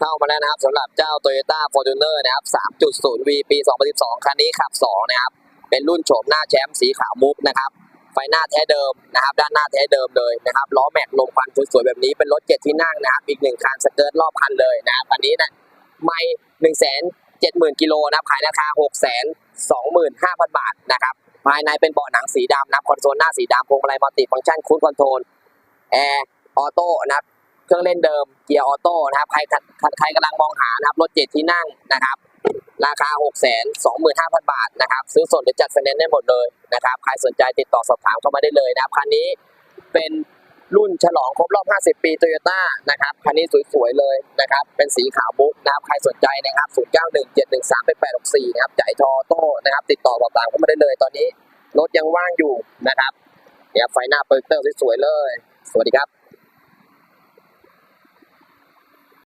เข้ามาแล้วนะครับสำหรับเจ้า Toyota Fortuner นะครับ 3.0V ปี 2012 คันนี้ขับ 2 นะครับ เป็นรุ่นโฉมหน้าแชมป์สีขาวมุกนะครับ ไฟหน้าแท้เดิมนะครับ ด้านหน้าแท้เดิมเลยนะครับ ล้อแม็กลมควันสวยๆแบบนี้ เป็นรถเจ็ดที่นั่งนะครับ อีกหนึ่งคันสเกิร์ตรอบคันเลยนะครับันนี้นะไม่หนึ่งแสนเจ็ดหมื่นกิโลนะครับ ขายราคาหกแสนสองหมื่นห้าพันบาทนะครับ ภายในเป็นเบาะหนังสีดำนะครับคอนโซลหน้าสีดำพวงมาลัยมัลติฟังก์ชันคูดคอนโทรลแอร์ออโต้นะครับ เครื่องเล่นเดิมเกียร์ออโต้นะครับใครใครกำลังมองหานะครับรถเจ็ดที่นั่งนะครับ ราคา 6 2 5 0 0 0 บาทนะครับ ซื้อสดหรือจัดไฟแนนซ์ได้หมดเลยนะครับใครสนใจติดต่อสอบถามเข้ามาได้เลยนะครับคันนี้เป็นรุ่นฉลองครบรอบ 50 ปีโตโยต้านะครับคันนี้สวยๆเลยนะครับ เป็นสีขาวมุกนะครับ ใครสนใจนะครับ 0917138864 นะครับ จ่ายทอโต้นะครับ ติดต่อสอบถามเข้ามาได้เลย ตอนนี้รถยังว่างอยู่นะครับเนี่ยไฟหน้าเปิดเตอร์สวยๆเลย สวัสดีครับ